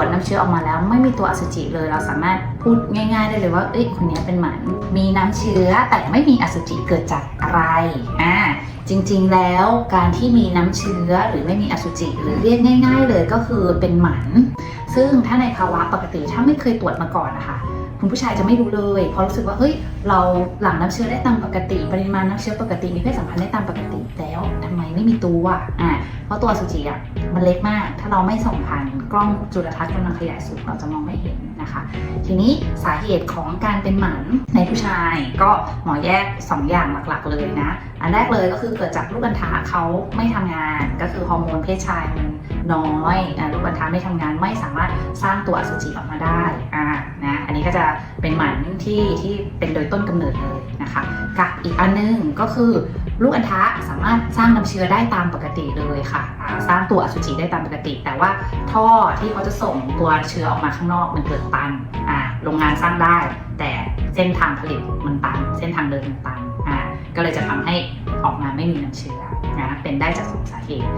วจน้ำเชื้อออกมาแล้ว ไม่มีตัวอสุจิเลย เราสามารถพูดง่าย ๆ ได้เลยว่า เอ้ยคนนี้เป็นหมันมีน้ำเชื้อแต่ไม่มีอสุจิเกิดจากอะไรอ่าจริงๆ แล้วการที่มีน้ำเชื้อหรือไม่มีอสุจิหรือเรียกง่าย ๆ เลยก็คือเป็นหมัน ซึ่งถ้าในภาวะปกติถ้าไม่เคยตรวจมาก่อนนะคะ คุณผู้ชายจะไม่รู้เลยเพราะรู้สึกว่าเฮ้ยเราหลั่งน้ำเชื้อได้ตามปกติ ปริมาณน้ำเชื้อปกติมีเพศสัมพันธ์ได้ตามปกติแล้วทำไมไม่มีตัวอะเพราะตัวอสุจิอะมันเล็กมาก ถ้าเราไม่ส่องผ่านกล้องจุลทรรศน์กำลังขยายสูงเราจะมองไม่เห็นนะคะ ทีนี้สาเหตุของการเป็นหมันในผู้ชายก็หมอแยก 2 อย่างหลักๆเลยนะ อันแรกเลยก็คือเกิดจากลูกอัณฑะเขาไม่ทำงานก็คือฮอร์โมนเพศชายมันน้อยลูกอัณฑะไม่ทำงานไม่สามารถสร้างตัวอสุจิออกมาได้อ่า อันนี้ก็จะเป็นหมันที่ที่เป็นโดยต้นกำเนิดเลยนะคะกับอีกอันนึงก็คือลูกอัณฑะสามารถสร้างน้ำเชื้อได้ตามปกติเลยค่ะ สร้างตัวอสุจิได้ตามปกติ แต่ว่าท่อที่เขาจะส่งตัวเชื้อออกมาข้างนอกมันเกิดตันอ่าโรงงานสร้างได้ แต่เส้นทางผลิตมันตัน เส้นทางเดินมันตันอ่าก็เลยจะทำให้ออกมาไม่มีน้ำเชื้อ นะเป็นได้จากสองสาเหตุ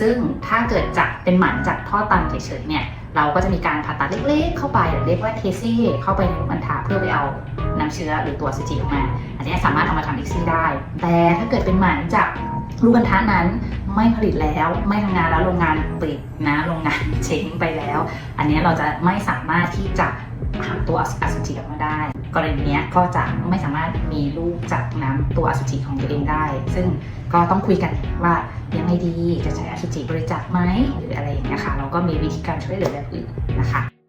ซึ่งถ้าเกิดจากเป็นหมันจากท่อตันเฉยๆเนี่ยเราก็จะมีการผ่าตัดเล็กๆ เข้าไปเรียกว่าเทซี่เข้าไปในลูกอัณฑะเพื่อไปเอาน้ำเชื้อหรือตัวสุจิออกมา อันนี้สามารถเอามาทำเอ็กซี่ได้ แต่ถ้าเกิดเป็นหมันจากลูกอัณฑะนั้นไม่ผลิตแล้วไม่ทำงานแล้วโรงงานปิดนะโรงงานเจ๊งไปแล้ว อันนี้เราจะไม่สามารถที่จะหาตัวอสุจิออกมาได้ กรณีนี้ก็จะไม่สามารถมีลูกจากน้ำตัวอสุจิของตัวเองได้ ซึ่งก็ต้องคุยกันว่ายังไงดีจะใช้อสุจิบริจาคไหมหรืออะไรอย่างเงี้ยค่ะเราก็มีวิธีการช่วยเหลือแบบอื่นนะคะ